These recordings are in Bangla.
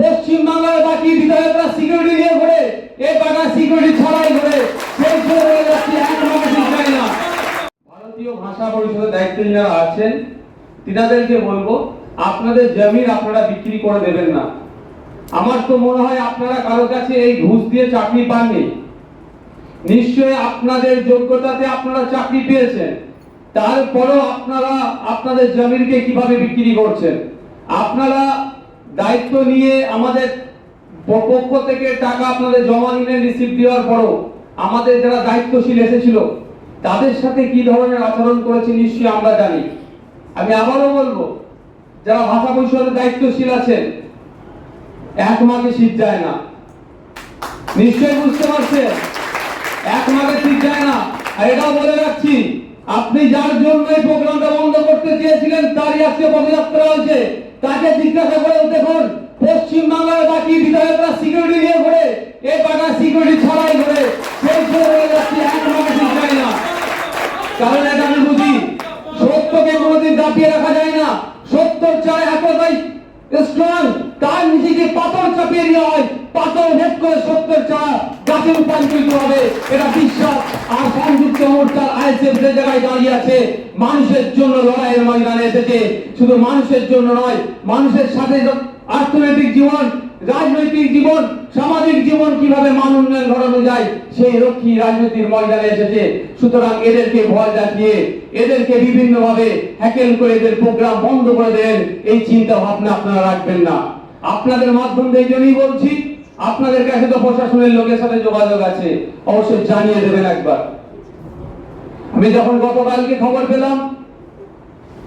পশ্চিম বাংলার বাকি বিধায়করা সিকিউরিটি নিয়ে ঘুরে, এ টাকা সিকিউরিটি ছাড়াই ঘুরে। সেই বলে যাচ্ছি না। ভারতীয় ভাষা পরিষদের দায়িত্ব যারা আছেন, তিনাদেরকে বলব, আপনাদের জমির আপনারা বিক্রি করে দেবেন না। আমার তো মনে হয় আপনারা কারও কাছে এই ঘুষ দিয়ে চাকরি পাননি। নিশ্চয়ই আপনাদের যোগ্যতাতে আপনারা চাকরি পেয়েছেন। তারপরেও আপনারা আপনাদের জমিনকে কীভাবে বিক্রি করছেন? আপনারা দায়িত্ব নিয়ে আমাদের পক্ষ থেকে টাকা আপনাদের জমা নিলেন রিসিভ দেওয়ার পরও আমাদের যারা দায়িত্বশীল এসেছিল, তাদের সাথে কি ধরনের আচরণ করেছে নিশ্চয়ই আমরা জানি। আমি আবারও বলব, যারা ভাষা পরিষদের দায়িত্বশীল আছেন, এক মাকে শীত যায় না। নিশ্চয়ই বুঝতে পারছেন? এক মাকে ঠিক যায় না। আর এটাও বলে রাখছি, আপনি যার জন্য এই প্রোগ্রামটা বন্ধ করতে চেয়েছিলেন, তারই আজকে পদযাত্রা হয়েছে। তাকে জিজ্ঞাসা করে দেখুন পশ্চিম বাংলার বাকি বিধায়করা সিকিউরিটি নিয়ে ঘুরে, এ টাকা সিকিউরিটি ছাড়াই ঘুরে। সেই বলে যাচ্ছি এক ঠিক যায় না। কারণ এটা আমি বুঝি, সত্যকে কোনোদিন দাপিয়ে রাখা যায় না। সত্যর চায় এতটাই স্ট্রং তার নিজেকে পাথর চাপিয়ে দেওয়া হয়। পাথর হেট করে সত্যের চা রূপান্তরিত হবে। এটা বিশ্বাস আর সংযুক্ত মোর্চার আইএসএফ যে জায়গায় দাঁড়িয়ে আছে। মানুষের জন্য লড়াইয়ের ময়দানে এসেছে। শুধু মানুষের জন্য নয়, মানুষের সাথে অর্থনৈতিক জীবন, রাজনৈতিক জীবন, সামাজিক জীবন কীভাবে মান উন্নয়ন ঘটানো যায়, সেই রক্ষী রাজনীতির ময়দানে এসেছে। সুতরাং এদেরকে ভয় দেখিয়ে, এদেরকে বিভিন্ন ভাবে হ্যাকেল করে এদের প্রোগ্রাম বন্ধ করে দেন, এই চিন্তা ভাবনা আপনারা রাখবেন না। আপনাদের মাধ্যম দিয়ে জন্যই বলছি আপনাদের কাছে তো প্রশাসনের লোকের সাথে যোগাযোগ আছে অবশ্যই জানিয়ে দেবেন একবার আমি যখন গতকালকে খবর পেলাম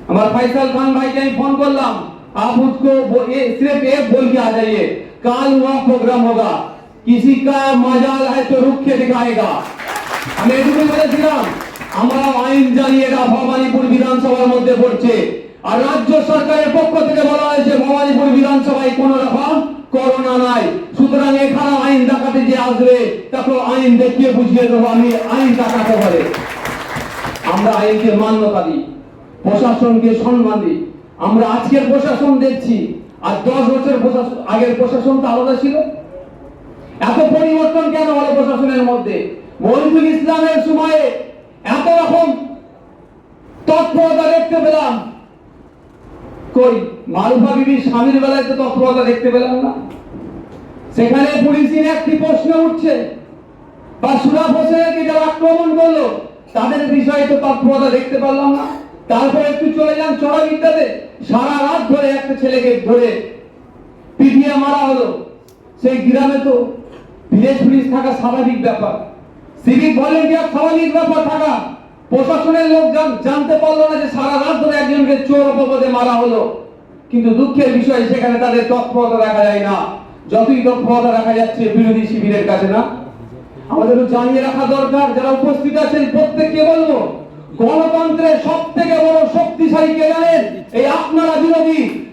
हमारे फैसल खान भाई को फोन कर लाम आप उसको बो- ये सिर्फ एक बोल के आ जाइए काल हुआ प्रोग्राम होगा किसी का मजाल है तो रुक के दिखाएगा আমি এটুকুই বলেছিলাম আমরা আইন জানি এটা ভবানীপুর বিধানসভার মধ্যে পড়ছে আর রাজ্য সরকারের পক্ষ থেকে বলা হয়েছে ভবানীপুর বিধানসভায় কোন রকম করোনা নাই। সুতরাং এখানে আইন দেখাতে যে আসবে তাকে আইন দেখিয়ে বুঝিয়ে দেবো, আমি আইন দেখাতে পারে। আমরা আইনকে মান্যতা দিই, প্রশাসনকে সম্মান দিই। আমরা আজকের প্রশাসন দেখছি, আর দশ বছর প্রশাসন আগের প্রশাসন তো আলাদা ছিল। এত পরিবর্তন কেন হলো প্রশাসনের মধ্যে? মহিদুল ইসলামের সময়ে এত রকম তৎপরতা দেখতে পেলাম। কই? মারুফা বিবির স্বামীর বেলায় তো তৎপরতা দেখতে পেলাম না। সেখানে পুলিশের একটি প্রশ্ন উঠছে। বা সুরাব হোসেনকে যারা আক্রমণ করল, তাদের বিষয়ে তো তৎপরতা দেখতে পারলাম না। তারপর একটু চলে যান চড়াবিদ্যাতে। সারা রাত ধরে একটা ছেলেকে ধরে পিটিয়ে মারা হলো। সেই গ্রামে তো ভিলেজ পুলিশ থাকা স্বাভাবিক ব্যাপার। সিভিক ভলেন্টিয়ার স্বাভাবিক ব্যাপার থাকা প্রশাসনের লোক জানতে পারল না যে সারা রাত ধরে একজনকে চোর অপবাদে মারা হলো। কিন্তু দুঃখের বিষয়, সেখানে তাদের তৎপরতা দেখা যায় না। যতই তৎপরতা দেখা যাচ্ছে, বিরোধী শিবিরের কাছে না। আমাদের জানিয়ে রাখা দরকার, যারা উপস্থিত আছেন, প্রত্যেককে বলব, গণতন্ত্রের সব থেকে বড় শক্তিশালী কে জানেন? এই আপনারা বিরোধী।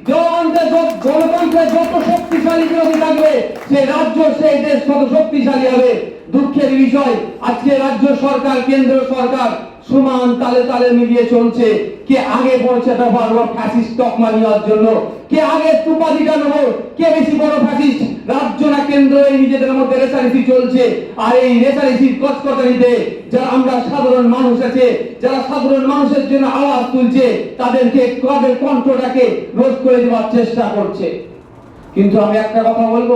গণতন্ত্রের যত- শক্তিশালী বিরোধী থাকবে সেই রাজ্য সেই দেশ তত শক্তিশালী হবে। দুঃখের বিষয়, আজকে রাজ্য সরকার কেন্দ্র সরকার সমান তালে তালে মিলিয়ে চলছে। কে আগে পড়ছে তা বারবার ফ্যাসিস্ট তকমা নেওয়ার জন্য? কে আগে তুপাদিটা নেব? কে বেশি বড় ফ্যাসিস্ট রাজ্য না কেন্দ্র এই নিজেদের মধ্যে রেসারেসি চলছে। আর এই রেসারেসির কচকচানিতে যারা আমরা সাধারণ মানুষ আছে, যারা সাধারণ মানুষের জন্য আওয়াজ তুলছে, তাদেরকে তাদের কণ্ঠটাকে রোধ করে দেওয়ার চেষ্টা করছে। কিন্তু আমি একটা কথা বলব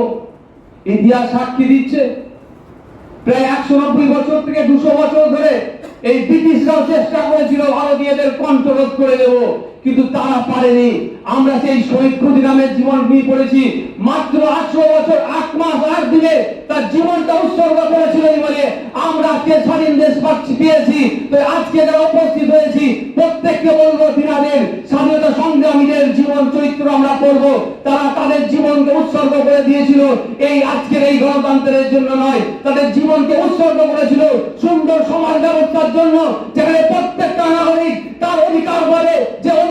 ইতিহাস সাক্ষী দিচ্ছে। প্রায় একশো নব্বই বছর থেকে দুশো বছর ধরে এই ব্রিটিশরাও চেষ্টা করেছিল ভারতীয়দের কণ্ঠরোধ করে দেব। কিন্তু তারা পারেনি। আমরা সেই শহীদ ক্ষুদিরামের জীবন নিয়ে পড়েছি। মাত্র আটশো বছর, আট মাস, আট দিনে তার জীবনটা উৎসর্গ করেছিল বলে আমরা আজকে স্বাধীন দেশ পাচ্ছি, পেয়েছি। তো আজকে যারা উপস্থিত হয়েছি, প্রত্যেককে বলব তিনাদের স্বাধীনতা সংগ্রামীদের জীবন চরিত্র আমরা পড়ব। তারা তাদের জীবনকে উৎসর্গ করে দিয়েছিল। এই আজকের এই গণতন্ত্রের জন্য নয়, তাদের জীবনকে উৎসর্গ করেছিল সুন্দর সমাজ ব্যবস্থার জন্য। যেখানে প্রত্যেকটা নাগরিক তার অধিকার বলে যে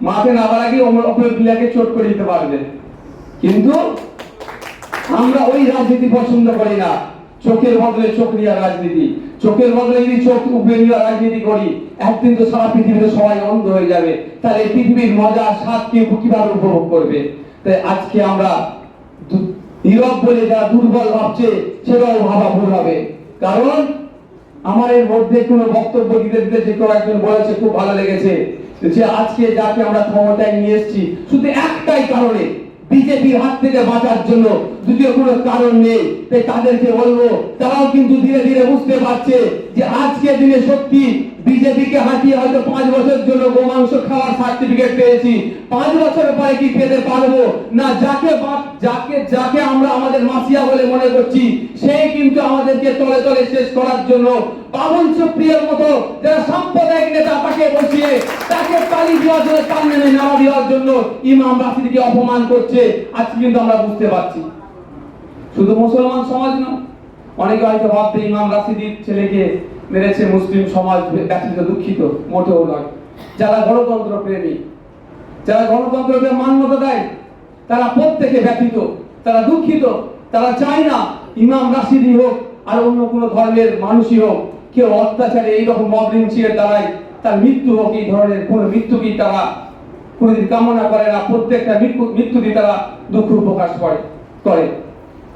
মাঠে নামার আগে অপর প্লেয়ারকে চোট করে দিতে পারবে। কিন্তু আমরা ওই রাজনীতি পছন্দ করি না। চোখের বদলে চোখ নেওয়ার রাজনীতি। চোখের বদলে যদি চোখ উপরে নেওয়ার রাজনীতি করি, একদিন তো সারা পৃথিবীতে সবাই অন্ধ হয়ে যাবে। তাহলে পৃথিবীর মজা স্বাদ কে কীভাবে উপভোগ করবে? তাই আজকে আমরা নীরব বলে যারা দুর্বল ভাবছে, সেটাও ভাবা ভুল হবে। কারণ আমার এর মধ্যে কোনো বক্তব্য দিতে দিতে যে কেউ একজন বলেছে, খুব ভালো লেগেছে। যে আজকে যাকে আমরা ক্ষমতায় নিয়ে এসেছি, শুধু একটাই কারণে বিজেপির হাত থেকে বাঁচার জন্য দ্বিতীয় কোনো কারণ নেই। তাই তাদেরকে বলব, তারাও কিন্তু ধীরে ধীরে বুঝতে পারছে যে আজকে দিনে সত্যি বিজেপিকে হয়তো পাঁচ বছর জন্য গোমাংস খাওয়ার সার্টিফিকেট পেয়েছি। পাঁচ বছর পরে কি পেতে পারব? না, যাকে যাকে যাকে আমরা আমাদের মাসিয়া বলে মনে করছি কিন্তু আমাদেরকে তলে তলে শেষ করার জন্য সুপ্রিয়র মতো যারা সাম্প্রদায়িক নেতা তাকে বসিয়ে তাকে তালি দেওয়ার জন্য তার নামে নামা দেওয়ার জন্য ইমাম অপমান করছে। আজকে কিন্তু আমরা বুঝতে পারছি। শুধু মুসলমান সমাজ না অনেকে হয়তো ভাববে ইমাম রাশিদির ছেলেকে মেরেছে মুসলিম সমাজ ব্যক্তিত দুঃখিত, মোটেও নয়। যারা গণতন্ত্র প্রেমী, যারা গণতন্ত্রকে মান্যতা দেয়, তারা প্রত্যেকে ব্যথিত, তারা দুঃখিত, তারা চায় না ইমাম রাশিদি হোক আর অন্য কোনো ধর্মের মানুষই হোক। কেউ অত্যাচারে এইরকম মব লিঞ্চিংয়ের দ্বারাই তার মৃত্যু হোক, এই ধরনের কোন মৃত্যুকেই তারা কোনোদিন কামনা করে না। প্রত্যেকটা মৃত্যু মৃত্যুকে তারা দুঃখ প্রকাশ করে করে।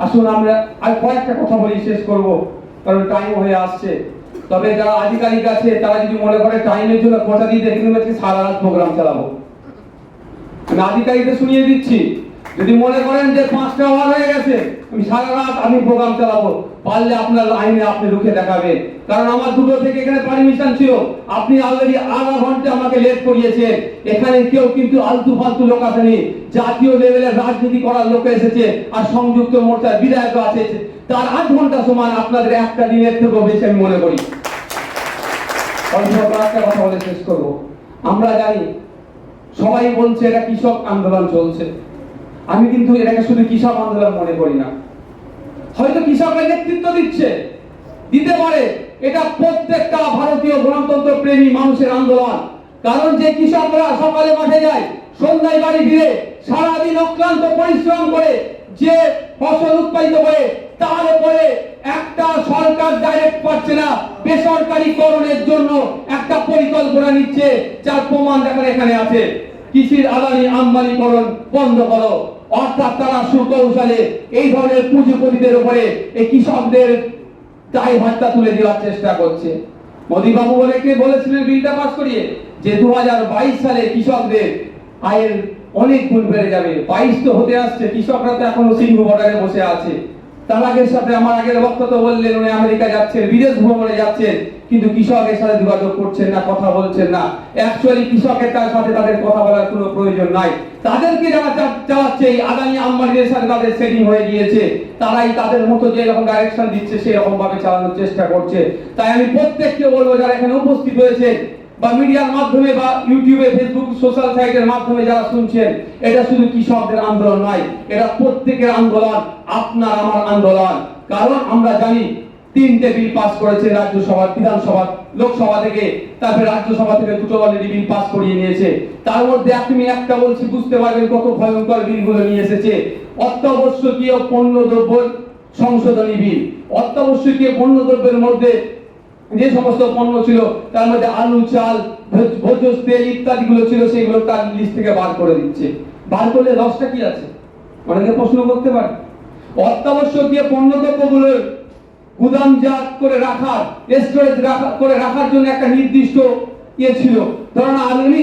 আসুন আমরা আর কয়েকটা কথা বলি, শেষ করব, কারণ টাইম হয়ে আসছে। তবে যারা আধিকারিক আছে, তারা যদি মনে করে টাইমের জন্য কথা দিয়ে দেখে নেবে সারা রাত প্রোগ্রাম চালাবো। আমি আধিকারিকদের শুনিয়ে দিচ্ছি। যদি মনে করেন যে পাঁচটা ওয়ার হয়ে গেছে, আমি সারা রাত আমি প্রোগ্রাম চালাবো। পারলে আপনার লাইনে আপনি রুখে দেখাবেন। কারণ আমার দুটো থেকে এখানে পারমিশন ছিল। আপনি অলরেডি আধা ঘণ্টা আমাকে লেট করিয়েছেন। এখানে কেউ কিন্তু আলতু ফালতু লোক আসেনি। জাতীয় লেভেলের রাজনীতি করার লোক এসেছে আর সংযুক্ত মোর্চার বিধায়ক আছে। তার আধ ঘণ্টা সমান আপনাদের একটা দিনের থেকেও বেশি আমি মনে করি। একটা কথা বলে শেষ করব। আমরা জানি, সবাই বলছে এটা কৃষক আন্দোলন চলছে। আমি কিন্তু এটাকে শুধু কৃষক আন্দোলন মনে করি না। হয়তো কৃষকরা নেতৃত্ব দিচ্ছে, দিতে পারে। এটা প্রত্যেকটা ভারতীয় গণতন্ত্র প্রেমী মানুষের আন্দোলন। কারণ যে কৃষকরা সকালে মাঠে যায়, সন্ধ্যায় বাড়ি ফিরে, সারাদিন অক্লান্ত পরিশ্রম করে যে ফসল উৎপাদিত করে, তার উপরে একটা সরকার ডাইরেক্ট পাচ্ছে না। বেসরকারিকরণের জন্য একটা পরিকল্পনা নিচ্ছে, যার প্রমাণ দেখেন এখানে আছে। কৃষির আদানি আম্বানিকরণ বন্ধ করো। অর্থাৎ তারা সুকৌশলে এই ধরনের পুঁজিপতিদের উপরে এই কৃষকদের দায় ভাত্তা তুলে দেওয়ার চেষ্টা করছে। মোদী বাবু বলে কে বলেছিলেন বিলটা পাস করিয়ে? যে দু হাজার বাইশ সালে কৃষকদের আয়ের অনেক গুণ বেড়ে যাবে। বাইশ তো হতে আসছে, কৃষকরা তো এখনও সিংহ বর্ডারে বসে আছে। তার আগের সাথে আমার আগের বক্তব্য বললেন, উনি আমেরিকা যাচ্ছেন, বিদেশ ভ্রমণে যাচ্ছেন। কিন্তু কৃষকের সাথে যোগাযোগ করছেন না, কথা বলছেন না। অ্যাকচুয়ালি কৃষকের তার সাথে তাদের কথা বলার কোনো প্রয়োজন নাই। তাদেরকে যারা চালাচ্ছে, এই আদানি আম্বানিদের সাথে তাদের সেটিং হয়ে গিয়েছে, তারাই তাদের মতো যে রকম ডাইরেকশন দিচ্ছে, সেই রকম ভাবে চালানোর চেষ্টা করছে। তাই আমি প্রত্যেককে বলব, যারা এখানে উপস্থিত হয়েছে, বা মিডিয়ার মাধ্যমে, বা ইউটিউবে ফেসবুক সোশ্যাল সাইটের মাধ্যমে যারা শুনছেন, এটা শুধু কৃষকদের আন্দোলন নয় এটা প্রত্যেকের আন্দোলন, আপনার আমার আন্দোলন। কারণ আমরা জানি তিনটে বিল পাস করেছে রাজ্যসভা বিধানসভা লোকসভা থেকে। তারপরে রাজ্যসভা থেকে দুটো অলরেডি বিল পাস করিয়ে নিয়েছে। তার মধ্যে আপনি একটা বলছি, বুঝতে পারবেন কত ভয়ঙ্কর বিলগুলো নিয়ে এসেছে। অত্যাবশ্যকীয় পণ্য দ্রব্য সংশোধনী বিল? অত্যাবশ্যকীয় পণ্য দ্রব্যের মধ্যে যে সমস্ত পণ্য ছিল, তার মধ্যে আলু, চাল, ভোজ- ভোজ্য তেল ইত্যাদি গুলো ছিল, সেগুলো তার লিস্ট থেকে বার করে দিচ্ছে। বার করলে লসটা কি আছে? অনেকে প্রশ্ন করতে পারে। অত্যাবশ্যকীয় পণ্য দ্রব্যগুলোর গুদামজাত করে রাখার স্টোরেজ করে রাখার জন্য একটা নির্দিষ্ট ইয়ে ছিল। ধরুন আলুনি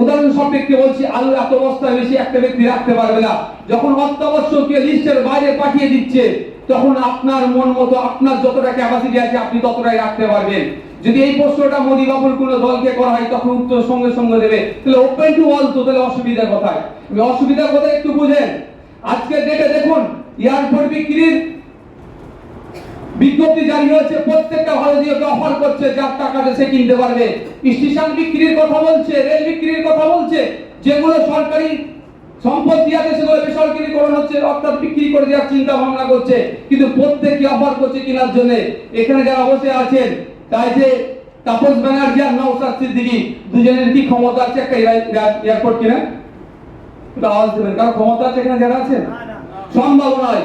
উদাহরণ সাপেক্ষে বলছি আলু এত বস্তা বেশি একটা ব্যক্তি রাখতে পারবে না। যখন অত্যাবশ্যকীয় লিস্টের বাইরে পাঠিয়ে দিচ্ছে, তখন আপনার মন মতো, আপনার যতটা ক্যাপাসিটি আছে, আপনি ততটাই রাখতে পারবেন। যদি এই প্রশ্নটা মোদি বাবুর কোনো দলকে করা হয়, তখন উত্তর সঙ্গে সঙ্গে দেবে। তাহলে ওপেন টু অল তো, তাহলে অসুবিধা কোথায়? আমি অসুবিধার কথা একটু বুঝেন। আজকের ডেটে দেখুন এয়ারপোর্ট বিক্রির বিজ্ঞপ্তি জারি হয়েছে প্রত্যেকটা ভারতীয়কে অফার করছে যার টাকাতে সে কিনতে পারবে। স্টেশন বিক্রির কথা বলছে রেল বিক্রির কথা বলছে যেগুলো সরকারি সম্পত্তি আছে সেগুলো বেসরকারিকরণ হচ্ছে অর্থাৎ বিক্রি করে দেওয়ার চিন্তা ভাবনা করছে। কিন্তু প্রত্যেককে অফার করছে কেনার জন্য। এখানে যারা বসে আছেন তাই যে তাপস ব্যানার্জি আর নওসাদ সিদ্দিকি দুজনের কি ক্ষমতা আছে? একটা এয়ারপোর্ট কিনা? আওয়াজ দেবেন। কারণ ক্ষমতা আছে এখানে যারা আছেন? সম্ভব নয়।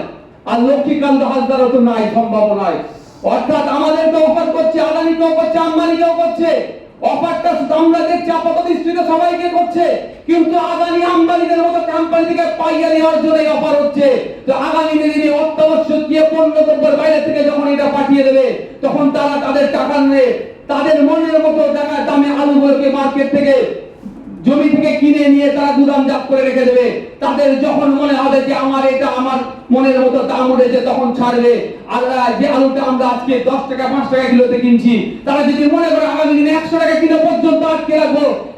আর লক্ষ্মীকান্ত হাসদারও তো নাই, সম্ভব নয়। অর্থাৎ আমাদেরকে অফার করছে আদানিকেও করছে, আম্বানিকেও করছে। অফারটা আমরা দেখছি, আপাতত দৃষ্টিতে সবাইকে করছে। কিন্তু আদানি আম্বানিদের মতো কোম্পানি থেকে পাইয়া নেওয়ার জন্য এই অফার হচ্ছে। তো আগামী দিনে অত্যাবশ্যকীয় পণ্য দ্রব্যের বাইরে থেকে যখন এটা পাঠিয়ে দেবে, তখন তারা তাদের টাকা নিয়ে তাদের মনের মতো টাকার দামে আলুগুলোকে মার্কেট থেকে জমি থেকে কিনে নিয়ে তারা গুদাম জাত করে রেখে দেবে। তাদের যখন মনে হবে যে আমার এটা আমার মনের মতো দাম উঠেছে, তখন ছাড়বে। আর যে আলুটা আমরা আজকে দশ টাকা, পাঁচ টাকা কিলোতে কিনছি, তারা যদি মনে করে আগামী দিনে একশো টাকা কিলো পর্যন্ত আটকে রাখব,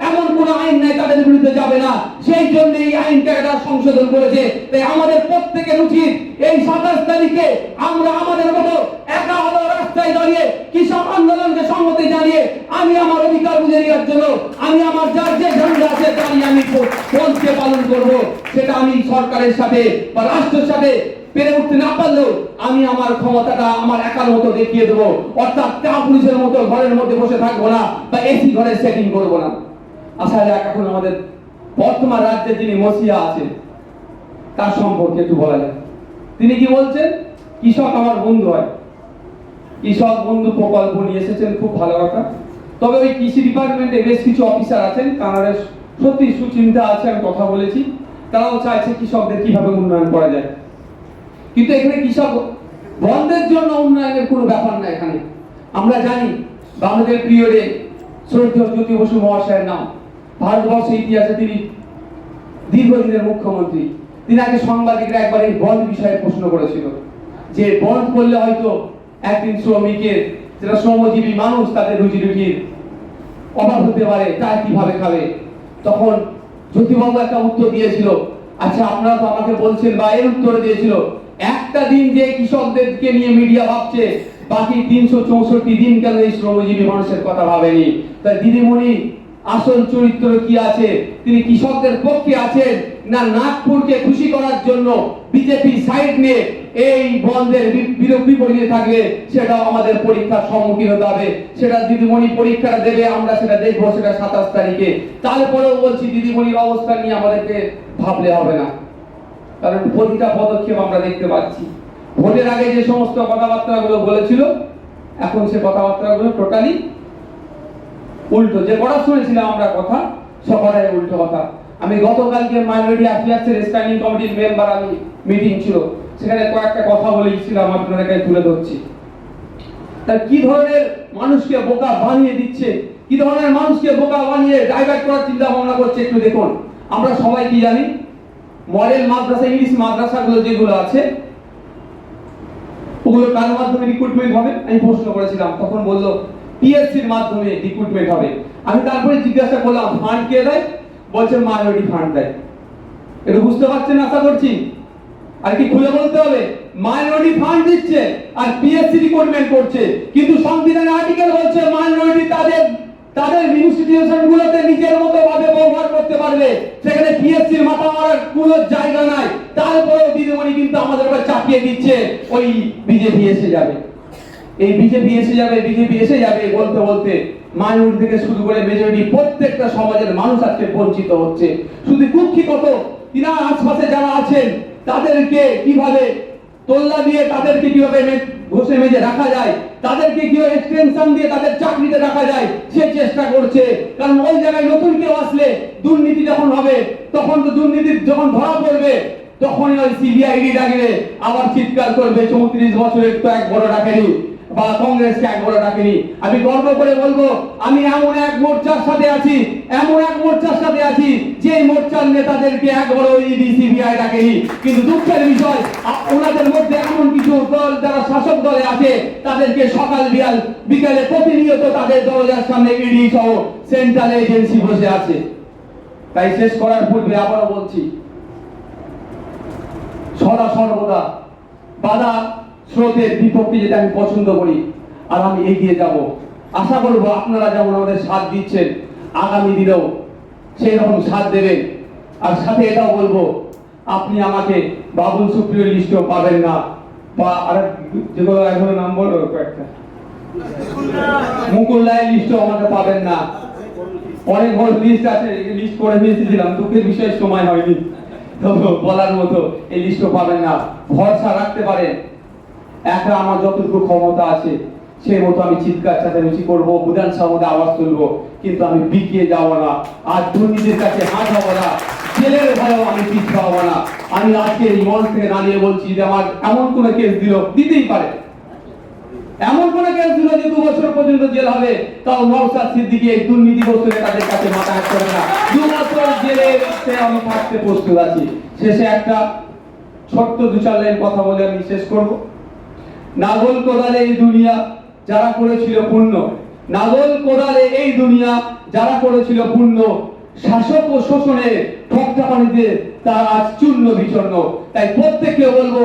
এমন কোন আইন নাই, তাদের বিরুদ্ধে যাবে না। সেই জন্য এই আইনটা এটা সংশোধন করেছে। তাই আমাদের প্রত্যেকের উচিত এই সাতাশ তারিখে আমরা আমাদের মতো একা হলো রাস্তায় দাঁড়িয়ে কৃষক আন্দোলনকে সম্মতি জানিয়ে আমি আমার অধিকার বুঝে নেওয়ার জন্য আমি আমার যার যে ঝান্ডা আছে দাঁড়িয়ে আমি পথকে পালন করব। সেটা আমি সরকারের সাথে বা রাষ্ট্রের সাথে পেরে উঠতে না পারলেও আমি আমার ক্ষমতাটা আমার একার মতো দেখিয়ে দেবো। অর্থাৎ চা পুলিশের মতো ঘরের মধ্যে বসে থাকব না বা এসি ঘরে সেটিং করব না। আসা যাক, এখন আমাদের বর্তমান রাজ্যে যিনি মসিয়া আছেন, তার সম্পর্কে একটু বলা যায় তিনি কি বলছেন? কৃষক আমার বন্ধু হয়। কৃষক বন্ধু প্রকল্প নিয়ে এসেছেন, খুব ভালো কথা। তবে ওই কৃষি ডিপার্টমেন্টে বেশ কিছু অফিসার আছেন, তারা সত্যি সুচিন্তা আছে, আমি কথা বলেছি। তারাও চাইছে কৃষকদের কীভাবে উন্নয়ন করা যায়। কিন্তু এখানে কৃষক বন্ধের জন্য উন্নয়নের কোনো ব্যাপার না এখানে। আমরা জানি, বাংলাদেশের পিরিয়ডে শ্রদ্ধেয় জ্যোতি বসু মহাশয়ের নাম। ভারতবর্ষের ইতিহাসে তিনি দীর্ঘদিনের মুখ্যমন্ত্রী। তিনি আগে সাংবাদিকরা একবার এই বন্ধ বিষয়ে প্রশ্ন করেছিল যে বন্ধ করলে হয়তো একদিন শ্রমিকের যারা শ্রমজীবী মানুষ তাদের রুজি রুটির অভাব হতে পারে তা কীভাবে খাবে? তখন জ্যোতিবাবু একটা উত্তর দিয়েছিল আচ্ছা আপনারা তো আমাকে বলছেন বা এর উত্তর দিয়েছিল, একটা দিন যে কৃষকদেরকে নিয়ে মিডিয়া ভাবছে, বাকি তিনশো চৌষট্টি দিন কেন এই শ্রমজীবী মানুষের কথা ভাবেনি? তাই দিদিমণি আসল চরিত্র কি আছে? তিনি কৃষকদের পক্ষে আছেন না নাগপুরকে খুশি করার জন্য বিজেপি সাইড নিয়ে এই বন্ধের বিপরীতে থাকলে সেটাও আমাদের পরীক্ষার সম্মুখীন হতে হবে। সেটা দিদিমণি পরীক্ষাটা দেবে, আমরা সেটা দেখব সেটা সাতাশ তারিখে। তারপরেও বলছি দিদিমণির অবস্থা নিয়ে আমাদেরকে ভাবলে হবে না। কারণ প্রতিটা পদক্ষেপ আমরা দেখতে পাচ্ছি। ভোটের আগে যে সমস্ত কথাবার্তাগুলো বলেছিল, এখন সে কথাবার্তাগুলো টোটালি উল্টো। যে কটা শুনেছিলাম আমরা কথা সকলের উল্টো কথা। আমি গতকালকে মাইনরিটি অ্যাফেয়ার্সের স্ট্যান্ডিং কমিটির মেম্বার আমি মিটিং ছিল। সেখানে কয়েকটা কথা বলেছিলাম, আপনাদের কাছে তুলে ধরছি। তার কি ধরনের মানুষকে বোকা বানিয়ে দিচ্ছে? কি ধরনের মানুষকে বোকা বানিয়ে ডাইভার্ট করার চিন্তা ভাবনা করছে একটু দেখুন। আমরা সবাই কি জানি? মডেল মাদ্রাসা, ইংলিশ মাদ্রাসাগুলো যেগুলো আছে, ওগুলো কার মাধ্যমে রিক্রুটমেন্ট হবে? আমি প্রশ্ন করেছিলাম, তখন বলল পিএসসির মাধ্যমে রিক্রুটমেন্ট হবে। আমি তারপরে জিজ্ঞাসা করলাম ফান্ড কে দেয়? বলছে মাইনরিটি ফান্ড দেয়। এটা বুঝতে পারছেন আশা করছি? আর কি খুলে বলতে হবে? মাইনরিটি ফান্ড দিচ্ছে। আর পিএসসি রিক্রুটমেন্ট করছে। কিন্তু সংবিধানে আর্টিকেল বলছে মাইনরিটি তাদের তাদের ইনস্টিটিউশন গুলোতে নিজের মতো ভাবে ব্যবহার করতে পারবে। সেখানে পিএসসির মাথা মারার কোনো জায়গা নাই। তারপরেও দিদিমণি কিন্তু আমাদের উপর চাপিয়ে দিচ্ছে। ওই বিজেপি এসে যাবে। এই বিজেপি এসে যাবে, বিজেপি এসে যাবে বলতে বলতে মাইনরিটি থেকে শুরু করে মেজরিটি, প্রত্যেকটা সমাজের মানুষ আজকে বঞ্চিত হচ্ছে। শুধু কত তিনার আশপাশে যারা আছেন, তাদেরকে কীভাবে তোল্লা দিয়ে তাদেরকে কীভাবে ঘষে মেজে রাখা যায়, তাদেরকে কীভাবে এক্সটেনশন দিয়ে তাদের চাকরিতে রাখা যায়, সে চেষ্টা করছে। কারণ ওই জায়গায় নতুন কেউ আসলে দুর্নীতি যখন হবে, তখন তো দুর্নীতি যখন ধরা পড়বে, তখনই ওই সিবিআইডি ডাকবে, আবার চিৎকার করবে, চৌত্রিশ বছরের তো এক বড় ডাকেনি বা কংগ্রেসকে এক বড় ডাকেনি। আমি গর্ব করে বলব, আমি এমন এক মোর্চার সাথে আছি, এমন এক মোর্চার সাথে আছি যে মোর্চার নেতাদেরকে এক বড় ইডি সিবিআই ডাকেনি। কিন্তু দুঃখের বিষয় ওনাদের মধ্যে এমন কিছু দল, যারা শাসক দলে আছে, তাদেরকে সকাল বিয়াল বিকালে প্রতিনিয়ত তাদের দরজার সামনে ইডি সহ সেন্ট্রাল এজেন্সি বসে আছে। তাই শেষ করার পূর্বে আবারও বলছি, সদা সর্বদা বাধা স্রোতের বিপক্ষে যেটা আমি পছন্দ করি, আর আমি এগিয়ে যাব। আশা করব আপনারা যেমন আমাদের সাথ দিচ্ছেন, আগামী দিনেও সেই রকম সাথ দেবেন। আর সাথে এটাও বলব, আপনি আমাকে বাবুল সুপ্রিয় লিস্টও পাবেন না, বা আর যেগুলো এখনও নাম বলো কয়েকটা। মুকুল রায়ের লিস্টও আমাকে পাবেন না। অনেক বড় লিস্ট আছে লিস্ট করে দিয়েছিলাম দুঃখের বিষয়ে সময় হয়নি। বলার মতো এই লিস্টও পাবেন না। ভরসা রাখতে পারেন। একা আমার যতটুকু ক্ষমতা আছে, সেই মতো আমি চিৎকার চাচামেচি করব মধ্যে আওয়াজ তুলবো, কিন্তু আমি বিকিয়ে যাব না। আর দুর্নীতির কাছে হাত হব না। জেলের ভয়েও আমি পিছু হব না। আমি আজকে এই মঞ্চ থেকে দাঁড়িয়ে বলছি যে আমার এমন কোনো কেস দিল, দিতেই পারে। এমন কোন কেস দিল যে দু বছর পর্যন্ত জেল হবে, তাও নওসাদ সিদ্দিকী এই দুর্নীতিগ্রস্ত নেতাদের কাছে মাথা হাত করে না। দু বছর জেলে সে আমি থাকতে প্রস্তুত আছি। শেষে একটা ছোট্ট দু চার লাইন কথা বলে আমি শেষ করব। নাগল কোদালে এই দুনিয়া যারা করেছিল পূর্ণ নাগল কোদালে এই দুনিয়া যারা করেছিল পূর্ণ শাসক ও শোষণে ঠকটা পানিতে তার আজ চূর্ণ বিচন্ন তাই প্রত্যেককে বলব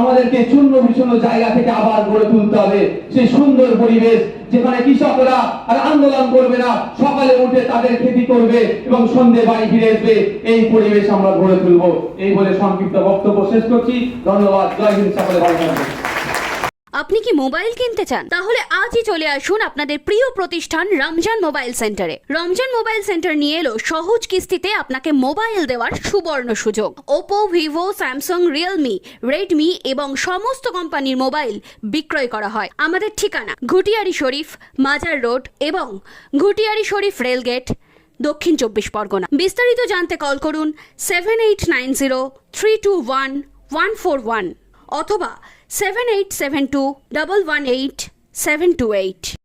আমাদেরকে চূর্ণ বিচন্ন জায়গা থেকে আবার গড়ে তুলতে হবে। সেই সুন্দর পরিবেশ যেখানে কৃষকরা আর আন্দোলন করবে না, সকালে উঠে তাদের খেতি করবে এবং সন্ধে বাড়ি ফিরে আসবে, এই পরিবেশ আমরা গড়ে তুলবো। এই বলে সংক্ষিপ্ত বক্তব্য শেষ করছি। ধন্যবাদ। জয় হিন্দ সকলে, ভালো থাকবেন। আপনি কি মোবাইল কিনতে চান? তাহলে আজই চলে আসুন আপনাদের প্রিয় প্রতিষ্ঠান রমজান মোবাইল সেন্টারে। রমজান মোবাইল সেন্টার নিয়ে এলো সহজ কিস্তিতে আপনাকে মোবাইল দেওয়ার সুবর্ণ সুযোগ। Oppo Vivo Samsung Realme Redmi এবং সমস্ত কোম্পানির মোবাইল বিক্রয় করা হয় আমাদের ঠিকানা ঘুটিয়ারি শরীফ, মাজার রোড এবং ঘুটিয়ারি শরীফ রেলগেট, দক্ষিণ চব্বিশ পরগনা। বিস্তারিত জানতে কল করুন seven eight nine zero three two one one four one অথবা 7872 118 728.